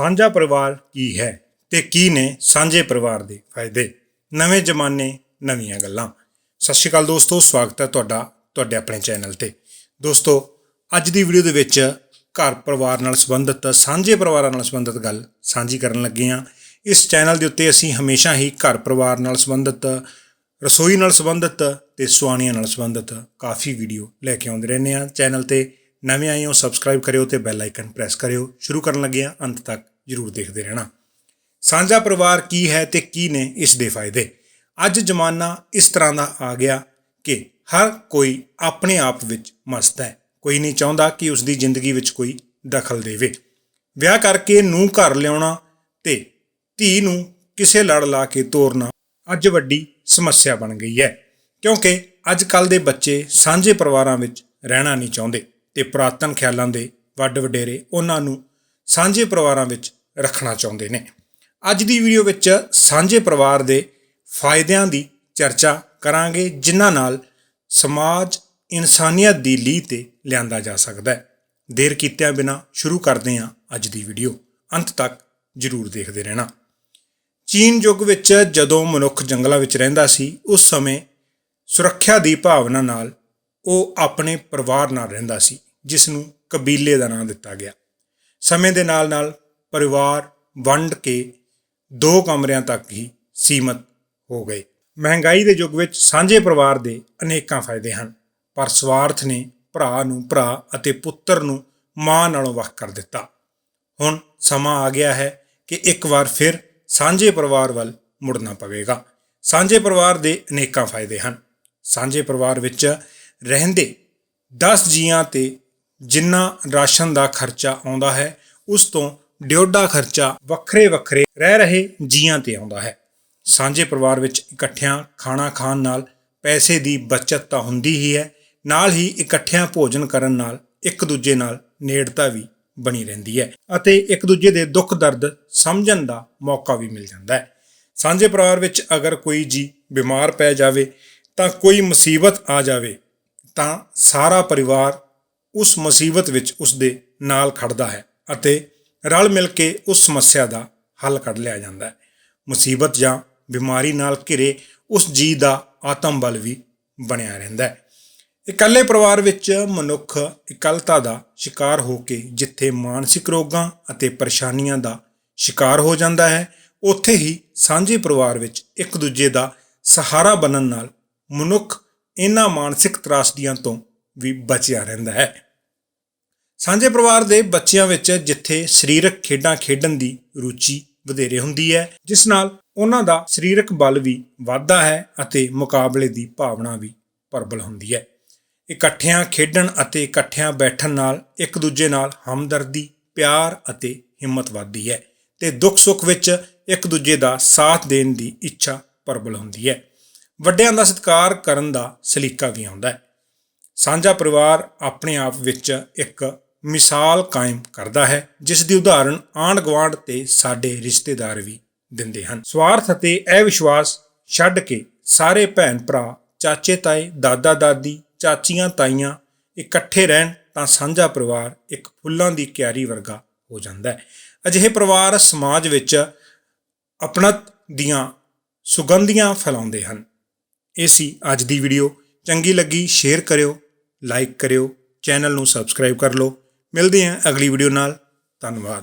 ਸਾਂਝਾ ਪਰਿਵਾਰ ਕੀ ਹੈ ਤੇ ਕੀ ਨੇ ਸਾਂਝੇ ਪਰਿਵਾਰ ਦੇ ਫਾਇਦੇ? ਨਵੇਂ ਜ਼ਮਾਨੇ, ਨਵੀਆਂ ਗੱਲਾਂ। ਸਤਿ ਸ਼੍ਰੀ ਅਕਾਲ ਦੋਸਤੋ, ਸਵਾਗਤ ਹੈ ਤੁਹਾਡਾ, ਤੁਹਾਡੇ ਆਪਣੇ ਚੈਨਲ ਤੇ। ਦੋਸਤੋ, ਅੱਜ ਦੀ ਵੀਡੀਓ ਦੇ ਵਿੱਚ ਘਰ ਪਰਿਵਾਰ ਨਾਲ ਸੰਬੰਧਿਤ, ਸਾਂਝੇ ਪਰਿਵਾਰਾਂ ਨਾਲ ਸੰਬੰਧਿਤ ਗੱਲ ਸਾਂਝੀ ਕਰਨ ਲੱਗੇ ਹਾਂ। ਇਸ ਚੈਨਲ ਦੇ ਉੱਤੇ ਅਸੀਂ ਹਮੇਸ਼ਾ ਹੀ ਘਰ ਪਰਿਵਾਰ ਨਾਲ ਸੰਬੰਧਿਤ, ਰਸੋਈ ਨਾਲ ਸੰਬੰਧਿਤ ਤੇ ਸੁਆਣੀਆਂ ਨਾਲ ਸੰਬੰਧਿਤ ਕਾਫੀ ਵੀਡੀਓ ਲੈ ਕੇ ਆਉਂਦੇ ਰਹਿੰਦੇ ਹਾਂ। ਚੈਨਲ ਤੇ ਨਵੇਂ ਆਏ ਹੋ ਸਬਸਕ੍ਰਾਈਬ ਕਰਿਓ ਤੇ ਬੈਲ ਆਈਕਨ ਪ੍ਰੈਸ ਕਰਿਓ। ਸ਼ੁਰੂ ਕਰਨ ਲੱਗੇ ਹਾਂ, ਅੰਤ ਤੱਕ ਜਰੂਰ ਦੇਖਦੇ ਰਹਿਣਾ। ਸਾਂਝਾ ਪਰਿਵਾਰ ਕੀ ਹੈ ਤੇ ਕੀ ਨੇ ਇਸ ਦੇ ਫਾਇਦੇ? ਅੱਜ ਜ਼ਮਾਨਾ ਇਸ ਤਰ੍ਹਾਂ ਦਾ ਆ ਗਿਆ ਕਿ ਹਰ ਕੋਈ ਆਪਣੇ ਆਪ ਵਿੱਚ ਮਸਤ ਹੈ। ਕੋਈ ਨਹੀਂ ਚਾਹੁੰਦਾ ਕਿ ਉਸ ਦੀ ਜ਼ਿੰਦਗੀ ਵਿੱਚ ਕੋਈ ਦਖਲ ਦੇਵੇ। ਵਿਆਹ ਕਰਕੇ ਨੂੰ ਘਰ ਲਿਆਉਣਾ ਤੇ ਧੀ ਨੂੰ ਕਿਸੇ ਲੜ ਲਾ ਕੇ ਤੋਰਨਾ ਅੱਜ ਵੱਡੀ ਸਮੱਸਿਆ ਬਣ ਗਈ ਹੈ। ਕਿਉਂਕਿ ਅੱਜ ਕੱਲ ਦੇ ਬੱਚੇ ਸਾਂਝੇ ਪਰਿਵਾਰਾਂ ਵਿੱਚ ਰਹਿਣਾ ਨਹੀਂ ਚਾਹੁੰਦੇ। ਤੇ ਪੁਰਾਤਨ ਖਿਆਲਾਂ ਦੇ ਵੱਡ ਵਡੇਰੇ ਉਹਨਾਂ ਨੂੰ ਸਾਂਝੇ ਪਰਿਵਾਰਾਂ ਵਿੱਚ ਰੱਖਣਾ ਚਾਹੁੰਦੇ ਨੇ। ਅੱਜ ਦੀ ਵੀਡੀਓ ਵਿੱਚ ਸਾਂਝੇ ਪਰਿਵਾਰ ਦੇ ਫਾਇਦਿਆਂ ਦੀ ਚਰਚਾ ਕਰਾਂਗੇ, ਜਿਨ੍ਹਾਂ ਨਾਲ ਸਮਾਜ ਇਨਸਾਨੀਅਤ ਦੀ ਲੀਹ ਤੇ ਲਿਆਂਦਾ ਜਾ ਸਕਦਾ ਹੈ। ਦੇਰ ਕੀਤਿਆਂ ਬਿਨਾ ਸ਼ੁਰੂ ਕਰਦੇ ਹਾਂ ਅੱਜ ਦੀ ਵੀਡੀਓ ਅੰਤ ਤੱਕ ਜਰੂਰ ਦੇਖਦੇ ਰਹਿਣਾ। ਚੀਨ ਯੁੱਗ ਵਿੱਚ ਜਦੋਂ ਮਨੁੱਖ ਜੰਗਲਾਂ ਵਿੱਚ ਰਹਿੰਦਾ ਸੀ, ਉਸ ਸਮੇਂ ਸੁਰੱਖਿਆ ਦੀ ਭਾਵਨਾ ਨਾਲ ਉਹ ਆਪਣੇ ਪਰਿਵਾਰ ਨਾਲ ਰਹਿੰਦਾ ਸੀ। ਜਿਸ ਨੂੰ ਕਬੀਲੇ ਦਾ ਨਾਂ ਦਿੱਤਾ ਗਿਆ। ਸਮੇਂ ਦੇ ਨਾਲ-ਨਾਲ ਪਰਿਵਾਰ ਵੰਡ ਕੇ ਦੋ ਕਮਰਿਆਂ ਤੱਕ ਹੀ ਸੀਮਤ ਹੋ ਗਏ। ਮਹਿੰਗਾਈ ਦੇ ਯੁੱਗ ਵਿੱਚ ਸਾਂਝੇ ਪਰਿਵਾਰ ਦੇ ਅਨੇਕਾਂ ਫਾਇਦੇ ਹਨ, ਪਰ ਸਵਾਰਥ ਨੇ ਭਰਾ ਨੂੰ ਭਰਾ ਅਤੇ ਪੁੱਤਰ ਨੂੰ ਮਾਂ ਨਾਲੋਂ ਵੱਖ ਕਰ ਦਿੱਤਾ। ਹੁਣ ਸਮਾਂ ਆ ਗਿਆ ਹੈ ਕਿ ਇੱਕ ਵਾਰ ਫਿਰ ਸਾਂਝੇ ਪਰਿਵਾਰ ਵੱਲ ਮੁੜਨਾ ਪਵੇਗਾ। ਸਾਂਝੇ ਪਰਿਵਾਰ ਦੇ ਅਨੇਕਾਂ ਫਾਇਦੇ ਹਨ। ਸਾਂਝੇ ਪਰਿਵਾਰ ਵਿੱਚ ਰਹਿੰਦੇ 10 ਜੀਆਂ ਤੇ ਜਿੰਨਾ ਰਾਸ਼ਨ ਦਾ ਖਰਚਾ ਆਉਂਦਾ ਹੈ, ਉਸ ਤੋਂ ਡਿਓਡਾ ਖਰਚਾ ਵੱਖਰੇ ਵੱਖਰੇ ਰਹਿ ਰਹੇ ਜੀਆਂ ਤੇ ਆਉਂਦਾ ਹੈ। ਸਾਂਝੇ ਪਰਿਵਾਰ ਵਿੱਚ ਇਕੱਠਿਆਂ ਖਾਣਾ ਖਾਣ ਨਾਲ ਪੈਸੇ ਦੀ ਬਚਤ ਤਾਂ ਹੁੰਦੀ ਹੀ ਹੈ, ਨਾਲ ਹੀ ਇਕੱਠਿਆਂ ਭੋਜਨ ਕਰਨ ਨਾਲ ਇੱਕ ਦੂਜੇ ਨਾਲ ਨੇੜਤਾ ਵੀ ਬਣੀ ਰਹਿੰਦੀ ਹੈ ਅਤੇ ਇੱਕ ਦੂਜੇ ਦੇ ਦੁੱਖ ਦਰਦ ਸਮਝਣ ਦਾ ਮੌਕਾ ਵੀ ਮਿਲ ਜਾਂਦਾ ਹੈ। ਸਾਂਝੇ ਪਰਿਵਾਰ ਵਿੱਚ ਅਗਰ ਕੋਈ ਜੀ ਬਿਮਾਰ ਪੈ ਜਾਵੇ, ਤਾਂ ਕੋਈ ਮੁਸੀਬਤ ਆ ਜਾਵੇ, ਤਾਂ ਸਾਰਾ ਪਰਿਵਾਰ ਉਸ ਮੁਸੀਬਤ ਵਿੱਚ ਉਸ ਦੇ ਨਾਲ ਖੜਦਾ ਹੈ ਅਤੇ ਰਲ ਮਿਲ ਕੇ ਉਸ ਸਮੱਸਿਆ ਦਾ ਹੱਲ ਕੱਢ ਲਿਆ ਜਾਂਦਾ ਹੈ। ਮੁਸੀਬਤ ਜਾਂ ਬਿਮਾਰੀ ਨਾਲ ਘਿਰੇ ਉਸ ਜੀ ਦਾ ਆਤਮ ਬਲ ਵੀ ਬਣਿਆ ਰਹਿੰਦਾ ਹੈ। ਇਕੱਲੇ ਪਰਿਵਾਰ ਵਿੱਚ ਮਨੁੱਖ ਇਕੱਲਤਾ ਦਾ ਸ਼ਿਕਾਰ ਹੋ ਕੇ ਜਿੱਥੇ ਮਾਨਸਿਕ ਰੋਗਾਂ ਅਤੇ ਪਰੇਸ਼ਾਨੀਆਂ ਦਾ ਸ਼ਿਕਾਰ ਹੋ ਜਾਂਦਾ ਹੈ, ਉੱਥੇ ਹੀ ਸਾਂਝੇ ਪਰਿਵਾਰ ਵਿੱਚ ਇੱਕ ਦੂਜੇ ਦਾ ਸਹਾਰਾ ਬਣਨ ਨਾਲ ਮਨੁੱਖ ਇਹਨਾਂ ਮਾਨਸਿਕ ਤਰਾਸਦੀਆਂ ਤੋਂ ਵੀ ਬਚਿਆ ਰਹਿੰਦਾ ਹੈ। ਸਾਂਝੇ ਪਰਿਵਾਰ ਦੇ ਬੱਚਿਆਂ ਵਿੱਚ ਜਿੱਥੇ ਸਰੀਰਕ ਖੇਡਾਂ ਖੇਡਣ ਦੀ ਰੁਚੀ ਵਧੇਰੇ ਹੁੰਦੀ ਹੈ, ਜਿਸ ਨਾਲ ਉਹਨਾਂ ਦਾ ਸਰੀਰਕ ਬਲ ਵੀ ਵੱਧਦਾ ਹੈ ਅਤੇ ਮੁਕਾਬਲੇ ਦੀ ਭਾਵਨਾ ਵੀ ਪ੍ਰਬਲ ਹੁੰਦੀ ਹੈ। ਇਕੱਠਿਆਂ ਖੇਡਣ ਅਤੇ ਇਕੱਠਿਆਂ ਬੈਠਣ ਨਾਲ ਇੱਕ ਦੂਜੇ ਨਾਲ ਹਮਦਰਦੀ, ਪਿਆਰ ਅਤੇ ਹਿੰਮਤ ਵੱਧਦੀ ਹੈ ਤੇ ਦੁੱਖ ਸੁੱਖ ਵਿੱਚ ਇੱਕ ਦੂਜੇ ਦਾ ਸਾਥ ਦੇਣ ਦੀ ਇੱਛਾ ਪ੍ਰਬਲ ਹੁੰਦੀ ਹੈ। ਵੱਡਿਆਂ ਦਾ ਸਤਿਕਾਰ ਕਰਨ ਦਾ ਸਲੀਕਾ ਵੀ ਆਉਂਦਾ ਹੈ। ਸਾਂਝਾ ਪਰਿਵਾਰ ਆਪਣੇ ਆਪ ਵਿੱਚ ਇੱਕ ਮਿਸਾਲ ਕਾਇਮ ਕਰਦਾ ਹੈ, ਜਿਸ ਦੀ ਉਦਾਹਰਣ ਆਂਢ ਗੁਆਂਢ ਤੇ ਸਾਡੇ ਰਿਸ਼ਤੇਦਾਰ ਵੀ ਦਿੰਦੇ ਹਨ। ਸਵਾਰਥ ਅਤੇ ਇਹ ਵਿਸ਼ਵਾਸ ਛੱਡ ਕੇ ਸਾਰੇ ਭੈਣ ਭਰਾ ਚਾਚੇ ਤਾਏ, ਦਾਦਾ ਦਾਦੀ, ਚਾਚੀਆਂ ਤਾਈਆਂ ਇਕੱਠੇ ਰਹਿਣ ਤਾਂ ਸਾਂਝਾ ਪਰਿਵਾਰ ਇੱਕ ਫੁੱਲਾਂ ਦੀ ਕਿਆਰੀ ਵਰਗਾ ਹੋ ਜਾਂਦਾ ਹੈ। ਅਜਿਹੇ ਪਰਿਵਾਰ ਸਮਾਜ ਵਿੱਚ ਆਪਣਤ ਦੀਆਂ ਸੁਗੰਧੀਆਂ ਫੈਲਾਉਂਦੇ ਹਨ। ਇਹ ਸੀ ਅੱਜ ਦੀ ਵੀਡੀਓ ਚੰਗੀ ਲੱਗੀ, ਸ਼ੇਅਰ ਕਰਿਓ। ਲਾਈਕ ਕਰਿਓ ਚੈਨਲ ਨੂੰ ਸਬਸਕ੍ਰਾਈਬ ਕਰ ਲਓ। ਮਿਲਦੇ ਹਾਂ ਅਗਲੀ ਵੀਡੀਓ ਨਾਲ। ਧੰਨਵਾਦ।